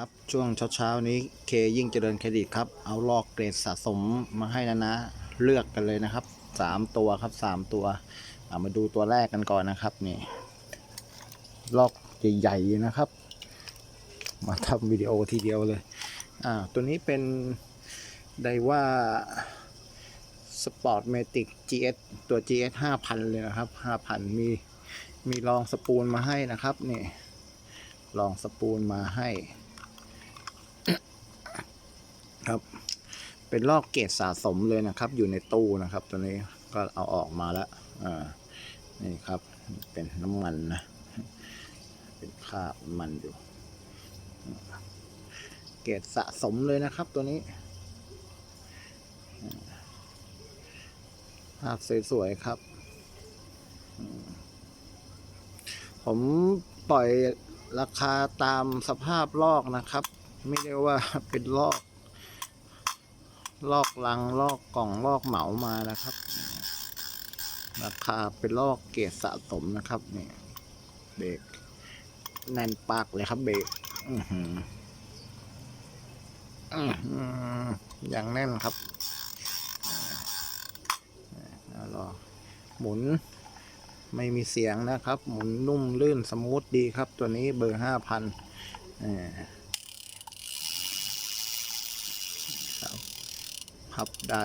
ครับช่วงเช้าๆนี้เคยิ่งเจริญเครดิตครับ เอาลอกเกรดสะสมมาให้นะนะ เลือกกันเลยนะครับสามตัวครับสามตัวามาดูตัวแรกกันก่อนนะครับนี่ลอกใหญ่ๆนะครับ มาทำวิดีโอทีเดียวเลยอ่าตัวนี้เป็นไดว่าสปอร์ตเมติก GS ตัว GS 5,000 เลยนะครับ 5,000 มีมีรองสปูลมาให้นะครับนี่รองสปูลมาให้ ครับ เป็นลอกเกรดสะสมเลยนะครับ อยู่ในตู้นะครับ ตัวนี้ก็เอาออกมาแล้วอ่านี่ครับเป็นน้ำมันนะ เป็นคราบมันอยู่ เกรดสะสมเลยนะครับตัวนี้ภาพสวยๆครับ ผมปล่อยราคาตามสภาพลอกนะครับ ไม่ได้ว่าเป็นลอก ลอกลังลอกกล่องลอกเหมามานะครับ ราคาเป็นลอกเกรดสะสมนะครับเนี่ยเบรกแน่นปากเลยครับเบรกอือหืออือหออย่างแน่นครับเอารอหมุนไม่มีเสียงนะครับ หมุนนุ่มลื่นสมูทดีครับ ตัวนี้เบอร์ห้าพันครั พับได้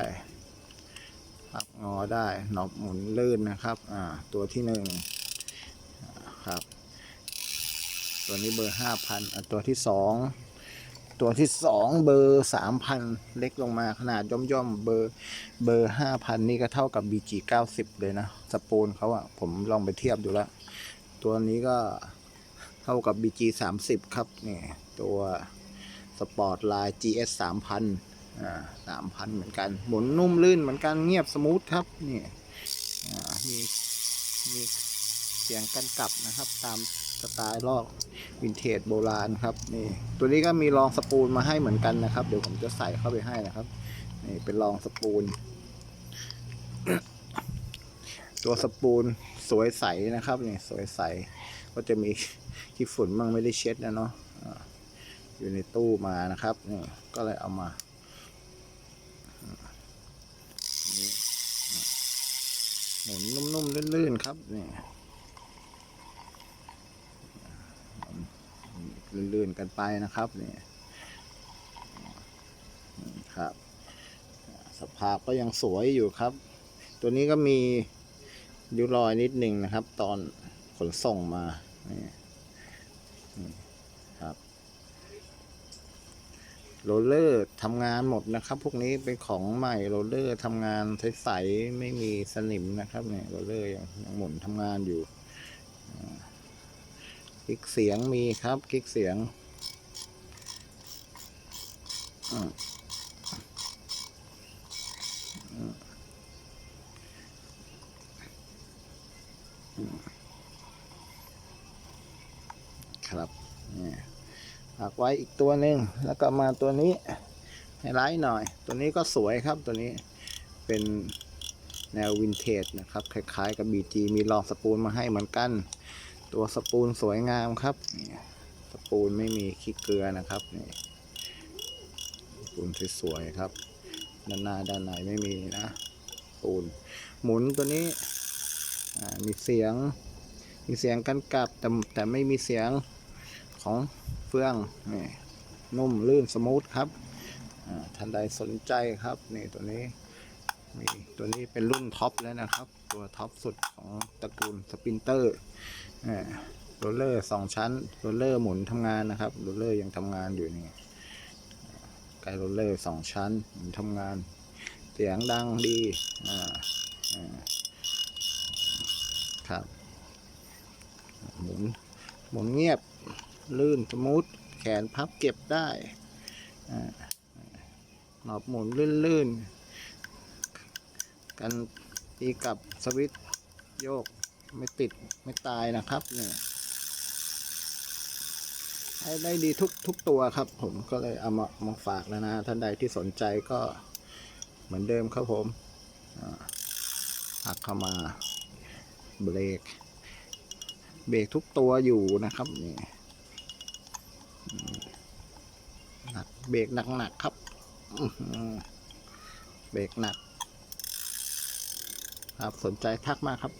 พับงอได้หนอบหมุนลื่นนะครับอ่าตัวที่หนึ่งครับ ตัวนี้เบอร์ห้าพันตัวที่สองตัวที่สองเบอร์สามพันเล็กลงมาขนาดย่อมย่อมเบอร์เบอร์ห้าพันนี่ก็เท่ากับ BG เก้าสิบเลยนะ สปูนเขาอะผมลองไปเทียบดูแล้ว ตัวนี้ก็เท่ากับ BG สามสิบครับนี่ตัวสปอร์ตไลน์ GS สามพัน สามพันเหมือนกัน หมุนนุ่มลื่นเหมือนกันเงียบสมูทครับนี่มีมีเสียงกันกลับนะครับ ตามสไตล์ลอกวินเทจโบราณครับนี่ตัวนี้ก็มีรองสปูลมาให้เหมือนกันนะครับ เดี๋ยวผมจะใส่เข้าไปให้นะครับนี่เป็นรองสปูล ตัวสปูลสวยใสนะครับนี่สวยใส ก็จะมีขี้ฝุ่นมั่งไม่ได้เช็ดนะเนาะอยู่ในตู้มานะครับนี่ก็เลยเอามา หมุนนุ่มๆลื่นๆครับนี่ลื่นๆกันไปนะครับนี่ครับ สภาพก็ยังสวยอยู่ครับ ตัวนี้ก็มีริ้วรอยนิดหนึ่งนะครับ ตอนขนส่งมานี่นี่ครับ โรลเลอร์ทำงานหมดนะครับ พวกนี้เป็นของใหม่โรลเลอร์ทำงานใสๆไม่มีสนิมนะครับเนี่ยโรลเลอร์ยังยังหมุนทำงานอยู่คลิกเสียงมีครับคลิกเสียงครับเนี่ฝากไว้อีกตัวหนึ่งแล้วก็มาตัวนี้ไฮไลท์หน่อย ตัวนี้ก็สวยครับตัวนี้เป็นแนววินเทจนะครับ คล้ายๆกับ BG มีรองสปูลมาให้เหมือนกัน ตัวสปูลสวยงามครับ สปูลไม่มีขี้เกลือนะครับนี่สปูลสวยๆครับด้านหน้าด้านในไม่มีนะสปูลหมุนตัวนี้มีเสียงมีเสียงกันกลับแต่แต่ไม่มีเสียง ของเฟืองนี่นุ่มลื่นสมูทครับท่านใดสนใจครับนี่ตัวนี้มีตัวนี้เป็นรุ่นท็อปแล้วนะครับ ตัวท็อปสุดของตระกูลสปินเตอร์โรลเลอร์สองชั้นโรลเลอร์หมุนทำงานนะครับโรลเลอร์ยังทำงานอยู่นี่ไกโรลเลอร์สองชั้นหมุนทำงาน เสียงดังดีครับหมุนหมุนเงียบ ลื่นสมูทแขนพับเก็บได้อ่าหนอบหมุนลื่นๆ กันตีกับสวิตโยกไม่ติดไม่ตายนะครับเนี่ยให้ได้ดีทุกทุกตัวครับ ผมก็เลยเอามามาฝากแล้วนะ ท่านใดที่สนใจก็เหมือนเดิมครับผมหักเข้ามาเบรกเบรกทุกตัวอยู่นะครับนี่ หนักเบรกหนักๆครับเบรกหนัก ครับสนใจทักมาครับ